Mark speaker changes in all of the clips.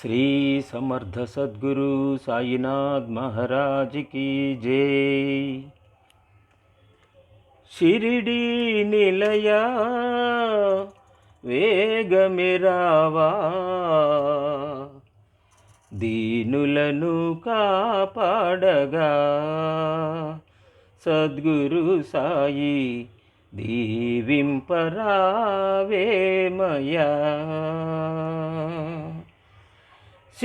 Speaker 1: శ్రీ సమర్థ సద్గురు సాయినాథ్ మహారాజ్ की జై. షిరిడి నిలయా వేగమిరావా దీనులను కాపాడగా. సద్గురు సాయి దీవింపరావేమయా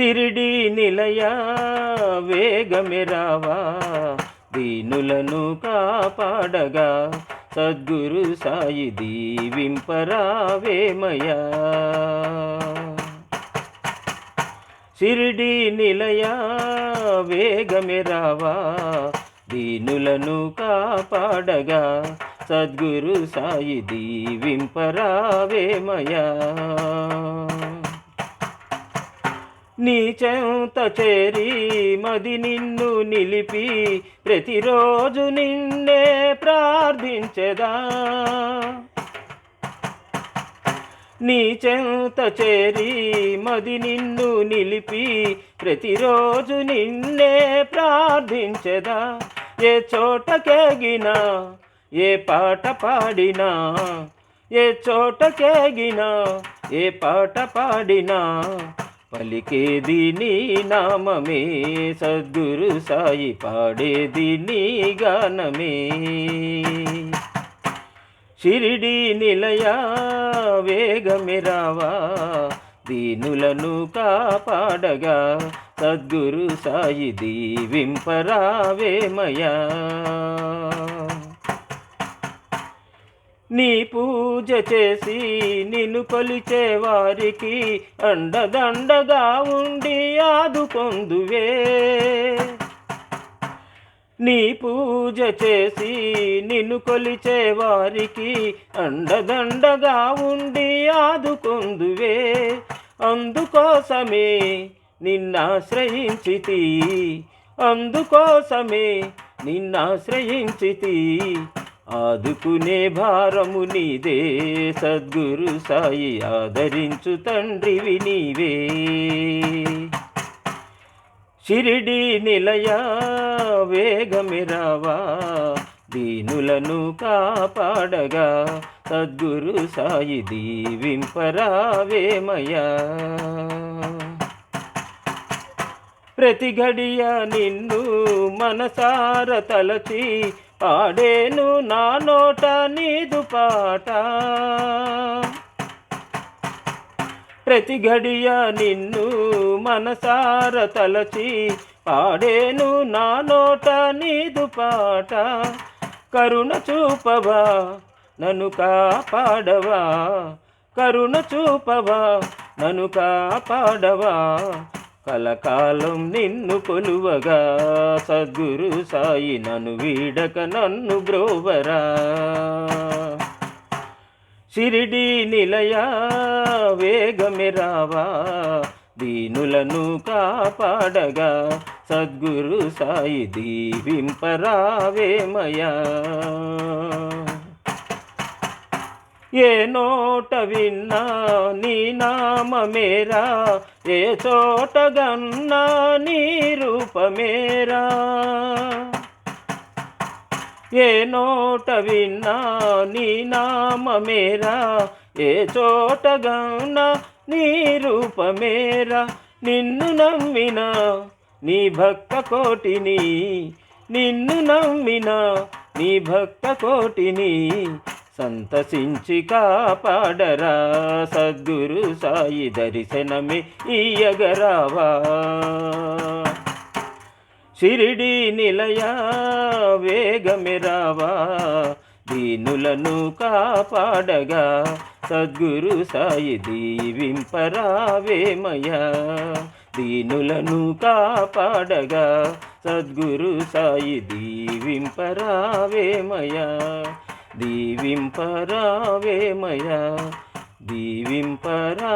Speaker 1: సిరిడి నిలయ వేగమిరావా దీనులను కాపాడగా సద్గురు సాయి దీవింపరావేమయా సిరిడి నిలయ వేగమిరావా దీనులను కాపాడగా సద్గురు సాయి దీవింపరావేమయా నీ చెంత చేరి మది నిన్ను నిలిపి ప్రతిరోజు నిన్నే ప్రార్థించదా. నీ చెంత చేరి మది నిన్ను నిలిపి ప్రతిరోజు నిన్నే ప్రార్థించదా. ఏ చోటకేగినా ఏ పాట పాడినా ఏ చోటకేగినా ఏ పాట పాడినా పలికేది నీ నామమే సద్గురు సాయి పాడేది నీ గానమే. షిరిడి నిలయా వేగమిరావా దీనులను కాపాడగా సద్గురు సాయి దీవింపరావేమయా నీ పూజ చేసి నిన్ను కొలిచే వారికి అండదండగా ఉండి ఆదుకొందువే నీ పూజ చేసి నిన్ను కొలిచే వారికి అండదండగా ఉండి ఆదుకొందువే అందుకోసమే నిన్నాశ్రయించితి అందుకోసమే నిన్నాశ్రయించితి. ఆదుకునే భారము నీదే. సద్గురు సాయి ఆదరించు తండ్రివి నీవే. షిరిడి నిలయా వేగమిరావా దీనులను కాపాడగా. సద్గురు సాయి దీవింపరావేమయా ప్రతి గడియ నిన్ను మనసార తలచి పాడేను నా నోట నీదు పాట. ప్రతి గడియ నిన్ను మనసార తలచి పాడేను నా నోట నీదు పాట. కరుణ చూపవా నన్ను కాపాడవా. కరుణ చూపవా నన్ను కాపాడవా. కలకాలం నిన్ను కొలువగా. సద్గురు సాయి నన్ను వీడక నన్ను బ్రోవరా. షిరిడి నిలయా వేగమిరావా దీనులను కాపాడగా. సద్గురు సాయి దీవింపరావేమయా ఏ నోట విన్నా నీ నామమేరా? ఏ చోట గన్నా నీ రూపమేరా? ఏ నోట విన్నా నీ నామమేరా? ఏ చోట గన్నా నీ రూపమేరా? నిన్ను నమ్మిన నీ భక్త కోటిని నిన్ను నమ్మిన నీ భక్త కోటిని సంతసించి కాపాడరా. సద్గురు సాయి దర్శనమే ఇయ్యగరావా షిరిడి నిలయ వేగమిరావా దీనులను కాపాడగా. సద్గురు సాయి దీవింపరావేమయా దీనులను కాపాడగా. సద్గురు సాయి దీవింపరావేమయా దీవింపరావేమయా దీవింపరావేమయా